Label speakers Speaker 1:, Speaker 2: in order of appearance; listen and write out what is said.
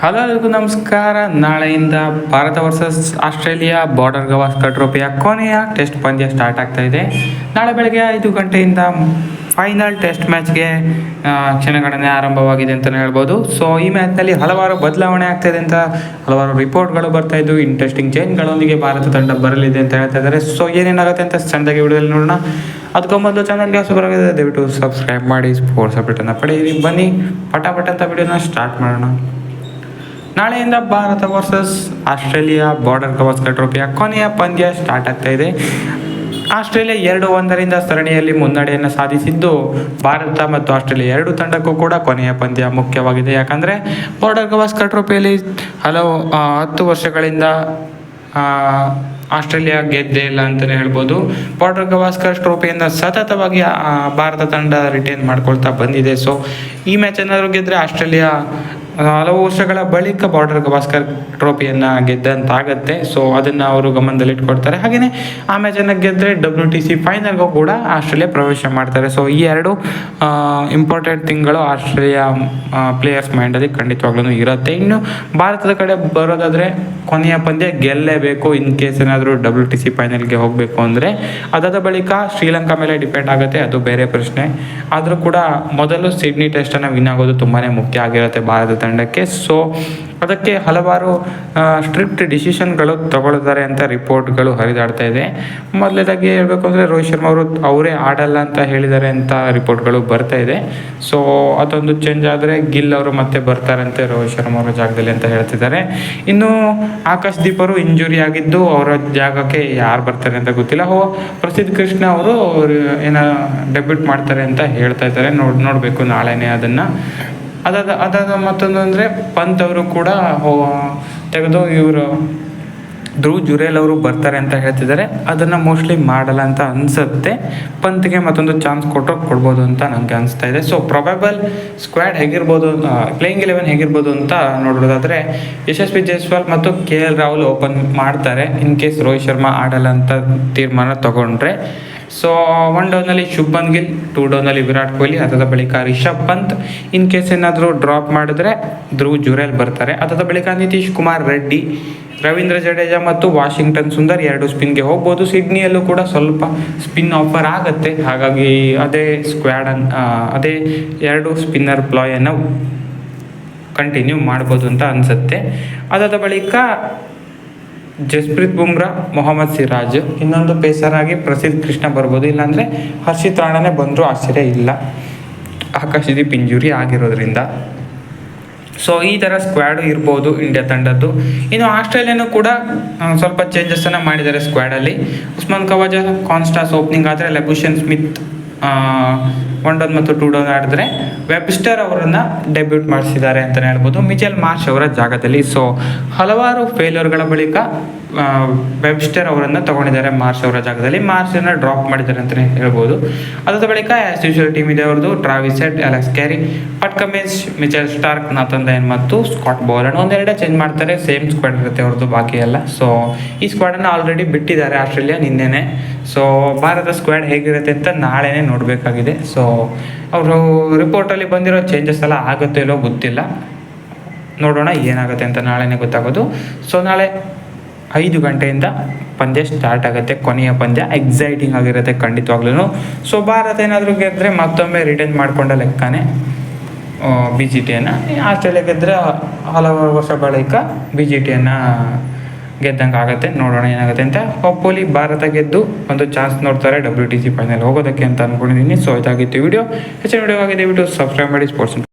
Speaker 1: Hello ಎಲ್ಲರಿಗೂ ನಮಸ್ಕಾರ. ನಾಳೆಯಿಂದ Bharat versus Australia Border Gavaskar ಟ್ರೋಫಿಯ ಕೊನೆಯ ಟೆಸ್ಟ್ ಪಂದ್ಯ ಸ್ಟಾರ್ಟ್ ಆಗ್ತಾ ಇದೆ. ನಾಳೆ ಬೆಳಗ್ಗೆ ಐದು ಗಂಟೆಯಿಂದ ಫೈನಲ್ ಟೆಸ್ಟ್ ಮ್ಯಾಚ್ಗೆ ಕ್ಷಣಗಣನೆ ಆರಂಭವಾಗಿದೆ ಅಂತಲೇ ಹೇಳ್ಬೋದು. ಸೊ ಈ ಮ್ಯಾಚ್ನಲ್ಲಿ ಹಲವಾರು ಬದಲಾವಣೆ ಆಗ್ತಾಯಿದೆ ಅಂತ ಹಲವಾರು ರಿಪೋರ್ಟ್ಗಳು ಬರ್ತಾ ಇದ್ದು ಇಂಟ್ರೆಸ್ಟಿಂಗ್ ಚೇಂಜ್ಗಳೊಂದಿಗೆ ಭಾರತ ತಂಡ ಬರಲಿದೆ ಅಂತ ಹೇಳ್ತಾ ಇದ್ದಾರೆ. ಸೊ ಏನೇನಾಗುತ್ತೆ ಅಂತ ಸಣ್ಣದಾಗಿ ವಿಡಿಯೋದಲ್ಲಿ ನೋಡೋಣ. ಅದಕ್ಕೂ ಮೊದಲು ಚಾನಲ್ಗೆ ಆಗಿದೆ ದಯವಿಟ್ಟು ಸಬ್ಸ್ಕ್ರೈಬ್ ಮಾಡಿ ಸ್ಪೋರ್ಟ್ಸ್ ಅಪ್ಡೇಟನ್ನು ಪಡೆಯಿರಿ. ಬನ್ನಿ, ಪಟಾಪಟ ಪಟ ಅಂತ ವಿಡಿಯೋನ ಸ್ಟಾರ್ಟ್ ಮಾಡೋಣ. ನಾಳೆಯಿಂದ Bharat versus Australia Border Gavaskar ಟ್ರೋಫಿಯ ಕೊನೆಯ ಪಂದ್ಯ ಸ್ಟಾರ್ಟ್ ಆಗ್ತಾ ಇದೆ. ಆಸ್ಟ್ರೇಲಿಯಾ ಎರಡು ಒಂದರಿಂದ ಸರಣಿಯಲ್ಲಿ ಮುನ್ನಡೆಯನ್ನು ಸಾಧಿಸಿದ್ದು, ಭಾರತ ಮತ್ತು ಆಸ್ಟ್ರೇಲಿಯಾ ಎರಡು ತಂಡಕ್ಕೂ ಕೂಡ ಕೊನೆಯ ಪಂದ್ಯ ಮುಖ್ಯವಾಗಿದೆ. ಯಾಕಂದರೆ ಬಾರ್ಡರ್ ಗವಾಸ್ಕರ್ ಟ್ರೋಫಿಯಲ್ಲಿ ಹಲವು ಹತ್ತು ವರ್ಷಗಳಿಂದ ಆಸ್ಟ್ರೇಲಿಯಾ ಗೆದ್ದೇ ಇಲ್ಲ ಅಂತಲೇ ಹೇಳ್ಬೋದು. ಬಾರ್ಡರ್ ಗವಾಸ್ಕರ್ ಟ್ರೋಫಿಯನ್ನು ಸತತವಾಗಿ ಭಾರತ ತಂಡ ರಿಟೈನ್ ಮಾಡ್ಕೊಳ್ತಾ ಬಂದಿದೆ. ಸೊ ಈ ಮ್ಯಾಚ್ ಏನಾದರೂ ಗೆದ್ದರೆ ಆಸ್ಟ್ರೇಲಿಯಾ ಹಲವು ವರ್ಷಗಳ ಬಳಿಕ ಬಾರ್ಡರ್ ಗವಾಸ್ಕರ್ ಟ್ರೋಫಿಯನ್ನ ಗೆದ್ದಂತಾಗತ್ತೆ. ಸೊ ಅದನ್ನು ಅವರು ಗಮನದಲ್ಲಿಟ್ಕೊಳ್ತಾರೆ ಹಾಗೆಯೇ ಆ ಮ್ಯಾಚನ್ನು ಗೆದ್ದರೆ ಡಬ್ಲ್ಯೂ ಟಿ ಸಿ ಫೈನಲ್ಗೂ ಕೂಡ ಆಸ್ಟ್ರೇಲಿಯಾ ಪ್ರವೇಶ ಮಾಡ್ತಾರೆ. ಸೊ ಈ ಎರಡು ಇಂಪಾರ್ಟೆಂಟ್ ತಿಂಗಳು ಆಸ್ಟ್ರೇಲಿಯಾ ಪ್ಲೇಯರ್ಸ್ ಮೈಂಡಲ್ಲಿ ಖಂಡಿತವಾಗ್ಲೂ ಇರುತ್ತೆ. ಇನ್ನು ಭಾರತದ ಕಡೆ ಬರೋದಾದರೆ ಕೊನೆಯ ಪಂದ್ಯ ಗೆಲ್ಲಲೇಬೇಕು ಇನ್ ಕೇಸ್ ಏನಾದರೂ ಡಬ್ಲ್ಯೂ ಟಿ ಸಿ ಫೈನಲ್ಗೆ ಹೋಗಬೇಕು ಅಂದರೆ ಅದಾದ ಬಳಿಕ ಶ್ರೀಲಂಕಾ ಮೇಲೆ ಡಿಪೆಂಡ್ ಆಗುತ್ತೆ. ಅದು ಬೇರೆ ಪ್ರಶ್ನೆ. ಆದರೂ ಕೂಡ ಮೊದಲು ಸಿಡ್ನಿ ಟೆಸ್ಟನ್ನು ವಿನ್ ಆಗೋದು ತುಂಬಾ ಮುಖ್ಯ ಆಗಿರುತ್ತೆ ಭಾರತ ತಂಡಕ್ಕೆ. ಸೊ ಅದಕ್ಕೆ ಹಲವಾರು ಸ್ಟ್ರಿಕ್ಟ್ ಡಿಸಿಷನ್ಗಳು ತಗೊಳ್ತಾರೆ ಅಂತ ರಿಪೋರ್ಟ್ಗಳು ಹರಿದಾಡ್ತಾ ಇದೆ. ಮೊದಲನೇದಾಗಿ ಹೇಳಬೇಕು ಅಂದರೆ ರೋಹಿತ್ ಶರ್ಮಾ ಅವರು ಅವರೇ ಆಡಲ್ಲ ಅಂತ ಹೇಳಿದ್ದಾರೆ ಅಂತ ರಿಪೋರ್ಟ್ಗಳು ಬರ್ತಾ ಇದೆ. ಸೊ ಅದೊಂದು ಚೇಂಜ್ ಆದರೆ ಗಿಲ್ ಅವರು ಮತ್ತೆ ಬರ್ತಾರಂತೆ ರೋಹಿತ್ ಶರ್ಮಾ ಅವರ ಜಾಗದಲ್ಲಿ ಅಂತ ಹೇಳ್ತಿದ್ದಾರೆ. ಇನ್ನು ಆಕಾಶ್ ದೀಪರು ಇಂಜುರಿ ಆಗಿದ್ದು ಅವರ ಜಾಗಕ್ಕೆ ಯಾರು ಬರ್ತಾರೆ ಅಂತ ಗೊತ್ತಿಲ್ಲ. ಹೋ, ಪ್ರಸಿದ್ಧ ಕೃಷ್ಣ ಅವರು ಏನೋ ಡೆಬ್ಯೂಟ್ ಮಾಡ್ತಾರೆ ಅಂತ ಹೇಳ್ತಾ ಇದ್ದಾರೆ. ನೋಡ್, ನೋಡಬೇಕು ನಾಳೆನೇ ಅದನ್ನು. ಅದಾದ ಅದಾದ ಮತ್ತೊಂದು ಅಂದರೆ ಪಂತ್ ಅವರು ಕೂಡ ತೆಗೆದು ಇವರು ಧ್ರುವ್ ಜುರೇಲ್ ಅವರು ಬರ್ತಾರೆ ಅಂತ ಹೇಳ್ತಿದ್ದಾರೆ. ಅದನ್ನು ಮೋಸ್ಟ್ಲಿ ಮಾಡಲ್ಲ ಅಂತ ಅನಿಸುತ್ತೆ. ಪಂತ್ಗೆ ಮತ್ತೊಂದು ಚಾನ್ಸ್ ಕೊಟ್ಟರೆ ಕೊಡ್ಬೋದು ಅಂತ ನನಗೆ ಅನಿಸ್ತಾ ಇದೆ. ಸೊ ಪ್ರೊಬೆಬಲ್ ಸ್ಕ್ವಾಡ್ ಹೇಗಿರ್ಬೋದು ಪ್ಲೇಯಿಂಗ್ ಇಲೆವೆನ್ ಹೇಗಿರ್ಬೋದು ಅಂತ ನೋಡೋದಾದರೆ ಯಶಸ್ವಿ ಜೈಸ್ವಾಲ್ ಮತ್ತು ಕೆ ಎಲ್ ರಾಹುಲ್ ಓಪನ್ ಮಾಡ್ತಾರೆ. ಇನ್ ಕೇಸ್ ರೋಹಿತ್ ಶರ್ಮಾ ಆಡಲ್ಲ ಅಂತ ತೀರ್ಮಾನ ತಗೊಂಡ್ರೆ. ಸೊ ಒನ್ ಡೌನಲ್ಲಿ ಶುಭನ್ ಗಿಲ್ ಟೂ ಡೌನಲ್ಲಿ ವಿರಾಟ್ ಕೊಹ್ಲಿ ಅದಾದ ಬಳಿಕ ರಿಷಬ್ ಪಂತ್. ಇನ್ ಕೇಸ್ ಏನಾದರೂ ಡ್ರಾಪ್ ಮಾಡಿದ್ರೆ, ಧ್ರುವ್ ಜುರೇಲ್ ಬರ್ತಾರೆ. ಅದಾದ ಬಳಿಕ ನಿತೀಶ್ ಕುಮಾರ್ ರೆಡ್ಡಿ, ರವೀಂದ್ರ ಜಡೇಜಾ ಮತ್ತು ವಾಷಿಂಗ್ಟನ್ ಸುಂದರ್ ಎರಡು ಸ್ಪಿನ್ಗೆ ಹೋಗ್ಬೋದು. ಸಿಡ್ನಿಯಲ್ಲೂ ಕೂಡ ಸ್ವಲ್ಪ ಸ್ಪಿನ್ ಆಫರ್ ಆಗುತ್ತೆ. ಹಾಗಾಗಿ ಅದೇ ಸ್ಕ್ವಾಡ್ ಅದೇ ಎರಡು ಸ್ಪಿನ್ನರ್ ಪ್ಲಾಯನ್ನು ಕಂಟಿನ್ಯೂ ಮಾಡ್ಬೋದು ಅಂತ ಅನಿಸುತ್ತೆ. ಅದಾದ ಬಳಿಕ ಜಸ್ಪ್ರೀತ್ ಬುಮ್ರಾ, ಮೊಹಮ್ಮದ್ ಸಿರಾಜ್. ಇನ್ನೊಂದು ಪೇಸರ್ ಆಗಿ ಪ್ರಸಿದ್ಧ ಕೃಷ್ಣ ಬರ್ಬೋದು. ಇಲ್ಲಾಂದರೆ ಹರ್ಷಿತ್ ರಾಣಾನೇ ಬಂದರೂ ಆಶ್ಚರ್ಯ ಇಲ್ಲ. ಆಕಾಶದೀಪ್ ಇಂಜುರಿ ಆಗಿರೋದ್ರಿಂದ. ಸೊ ಈ ಥರ ಸ್ಕ್ವಾಡು ಇರ್ಬೋದು ಇಂಡಿಯಾ ತಂಡದ್ದು. ಇನ್ನು ಆಸ್ಟ್ರೇಲಿಯಾನು ಕೂಡ ಸ್ವಲ್ಪ ಚೇಂಜಸ್ಸನ್ನು ಮಾಡಿದ್ದಾರೆ ಸ್ಕ್ವಾಡಲ್ಲಿ ಉಸ್ಮಾನ್ ಕವಾಜ ಕಾನ್ಸ್ಟಾಸ್ ಓಪನಿಂಗ್ ಆದರೆ ಲೆಬುಷನ್ ಸ್ಮಿತ್ ಒನ್ ಡೌನ್ ಮತ್ತು ಟೂ ಡೌನ್ ಆಡಿದ್ರೆ ವೆಬ್ಸ್ಟರ್ ಅವರನ್ನು ಡೆಬ್ಯೂಟ್ ಮಾಡಿಸಿದ್ದಾರೆ ಅಂತಲೇ ಹೇಳ್ಬೋದು. ಮಿಚೆಲ್ ಮಾರ್ಷ್ ಅವರ ಜಾಗದಲ್ಲಿ. ಸೊ ಹಲವಾರು ಫೇಲ್ಯೂರ್ಗಳ ಬಳಿಕ ವೆಬ್ಸ್ಟರ್ ಅವರನ್ನು ತಗೊಂಡಿದ್ದಾರೆ ಮಾರ್ಷ್ ಅವರ ಜಾಗದಲ್ಲಿ. ಮಾರ್ಷನ್ನು ಡ್ರಾಪ್ ಮಾಡಿದ್ದಾರೆ ಅಂತಲೇ ಹೇಳ್ಬೋದು. ಅದಾದ ಬಳಿಕ ಆ್ಯಸ್ ಯೂಶುವಲ್ ಟೀಮ್ ಇದೆ ಅವ್ರದ್ದು. Travis set Alex Carey Pat Cummins Mitchell Starc Nathan Lyon ಮತ್ತು ಸ್ಕಾಟ್ ಬೋಲನ್ ಒಂದೆರಡೇ ಚೇಂಜ್ ಮಾಡ್ತಾರೆ. ಸೇಮ್ ಸ್ಕ್ವಾಡ್ ಇರುತ್ತೆ ಅವ್ರದ್ದು, ಬಾಕಿ ಎಲ್ಲ. ಸೊ ಈ ಸ್ಕ್ವಾಡನ್ನು ಆಲ್ರೆಡಿ ಬಿಟ್ಟಿದ್ದಾರೆ ಆಸ್ಟ್ರೇಲಿಯಾ ನಿನ್ನೆನೆ. ಸೊ ಭಾರತ ಸ್ಕ್ವಾಡ್ ಹೇಗಿರುತ್ತೆ ಅಂತ ನಾಳೆನೇ ನೋಡಬೇಕಾಗಿದೆ. ಸೊ ಅವರು ರಿಪೋರ್ಟಲ್ಲಿ ಬಂದಿರೋ ಚೇಂಜಸ್ ಎಲ್ಲ ಆಗುತ್ತೋ ಇಲ್ಲೋ ಗೊತ್ತಿಲ್ಲ. ನೋಡೋಣ ಏನಾಗುತ್ತೆ ಅಂತ ನಾಳೆನೇ ಗೊತ್ತಾಗೋದು. ಸೊ ನಾಳೆ ಐದು ಗಂಟೆಯಿಂದ ಪಂದ್ಯ ಸ್ಟಾರ್ಟ್ ಆಗುತ್ತೆ. ಕೊನೆಯ ಪಂದ್ಯ ಎಕ್ಸೈಟಿಂಗ್ ಆಗಿರುತ್ತೆ ಖಂಡಿತವಾಗ್ಲೂ ಸೊ ಭಾರತ ಏನಾದರೂ ಗೆದ್ದರೆ ಮತ್ತೊಮ್ಮೆ ರಿಟರ್ನ್ ಮಾಡಿಕೊಂಡ ಲೆಕ್ಕನೇ ಬಿ ಜಿ ಟಿಯನ್ನು ಆಸ್ಟ್ರೇಲಿಯಾ ಗೆದ್ದರೆ ಹಲವಾರು ವರ್ಷ ಬಳಿಕ ಬಿ ಜಿ ಟಿಯನ್ನು ಗೆದ್ದಂಗೆ ಆಗುತ್ತೆ. ನೋಡೋಣ ಏನಾಗುತ್ತೆ ಅಂತ ಹೋಪ್ಫುಲಿ ಭಾರತ ಗೆದ್ದು ಒಂದು ಚಾನ್ಸ್ ನೋಡ್ತಾರೆ ಡಬ್ಲ್ಯೂ ಟಿ ಸಿ ಫೈನಲ್ ಹೋಗೋದಕ್ಕೆ ಅಂತ ಅಂದ್ಕೊಂಡಿದ್ದೀನಿ ಸೊ ಇದಾಗಿತ್ತು ವಿಡಿಯೋ ಹೆಚ್ಚಿನ ವಿಡಿಯೋ ಆಗಿದೆ ವಿಡಿಯೋ ಸಬ್ಸ್ಕ್ರೈಬ್ ಮಾಡಿ ಸ್ಪೋರ್ಟ್ಸ್